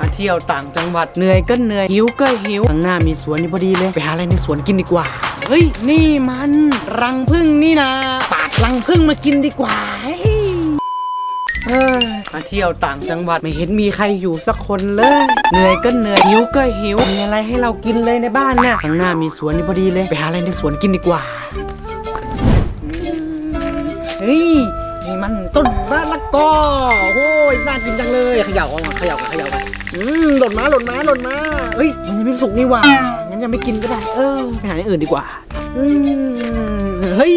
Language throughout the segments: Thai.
มาเที่ยวต่างจังหวัดเหนื่อยก็เหนื่อยหิวก็หิวข้างหน้ามีสวนนี่พอดีเลยไปหาอะไรในสวนกินดีกว่า เฮ้ยนี่มันรังผึ้งนี่นะปาดรังผึ้งมากินดีกว่าเฮ้ยเอ้ยมาเที่ยวต่างจังหวัดไม่เห็นมีใครอยู่สักคนเลย เหนื่อยก็เหนื่อยหิวก็หิวมีอะไรให้เรากินเลยในบ้านเนี่ยข้างหน้ามีสวนนี่พอดีเลย ไปหาอะไรในสวนกินดีกว่าเฮ้ยนี่มันต้นมะละกอโอ้ยน่ากินจังเลยเขย่าเอามาเขย่ากันเขย่ากัน อืมหล่นมาหล่นมาหล่นมาเฮ้ยมันยังไม่สุกนี่หว่างั้นยังไม่กินก็ได้เออไปหาอย่างอื่นดีกว่าอืมเฮ้ย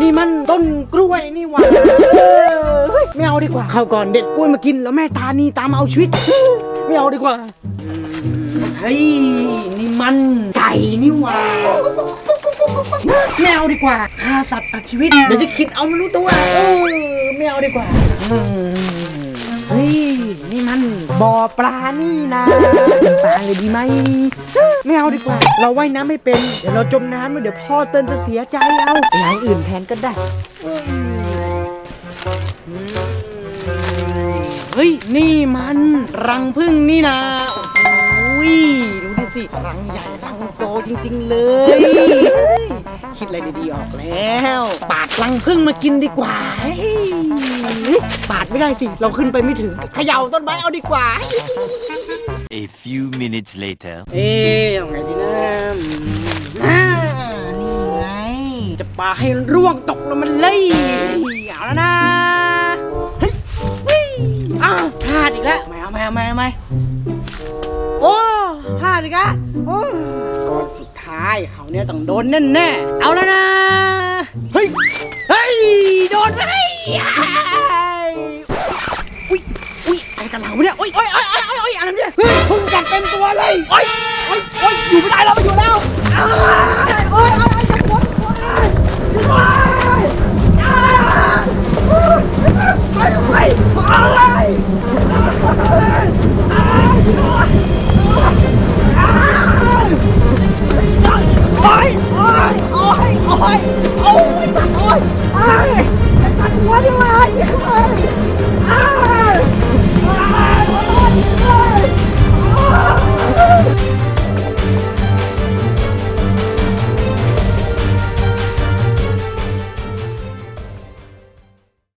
นี่มันต้นกล้วยนี่หว่าเออเฮ้ยไม่เอาดีกว่าข้าวก่อนเด็ดกล้วยมากินแล้วแม่ตานี่ตามมาเอาชีวิตไม่เอาดีกว่าอืมเฮ้ยนี่มันไก่นี่หว่าไม่เอาดีกว่าฆ่าสัตว์ตัดชีวิตเดี๋ยวจะคิดเอาไม่รู้ตัวเออไม่เอาดีกว่าอืมเฮ้ยนี่มัน บ่อปลานี่นะเป็นปลาเลยดีไหมไม่เอาดีกว่า เราว่ายน้ำไม่เป็น เดี๋ยวเราจมน้ำเดี๋ยวพ่อเติ้ลจะเสียใจเอาอย่างอื่นแทนก็ได้เฮ้ย นี่มันรังผึ้งนี่นะโอ้ยดูดิสิรังใหญ่รังโตจริง ๆ เลย คิดอะไรดีๆออกแล้ว ปาดรังผึ้งมากินดีกว่าเฮ้ย ปาดไม่ได้สิ เราขึ้นไปไม่ถึงเขย่าต้นไม้เอาดีกว่า A few minutes later. เอ๊ะยังไงดีนะอืมอ่านี่ไง จะปาให้ร่วงตกลงมันเลยเอาแล้วนะเฮ้ยเฮ้ยอ้าวพลาดอีกแล้วไม่เอาไม่เอาไม่เอาไม่โอ้พลาดอีกแล้วโอ้ก่อนสุดท้ายเขาเนี่ยต้องโดนแน่แน่ๆเอาแล้วนะ เฮ้ย เฮ้ย โดนไปอุ้ยอุ้ยอะไร กันเราเนี่ยโอ้ยโอ้ยโอ้ยโอ้ยโอ้ยอะไรเนี่ยเฮ้ยพุ่งกัดเต็มตัวเลยโอ้ยโอ้ยโอ้ยอยู่ไม่ได้แล้วไม่อยู่แล้วอ้ายโอ้ยโอ้ยโอ้ยจะปวดโอ้ยโอ้ยอ้ายโอ้ย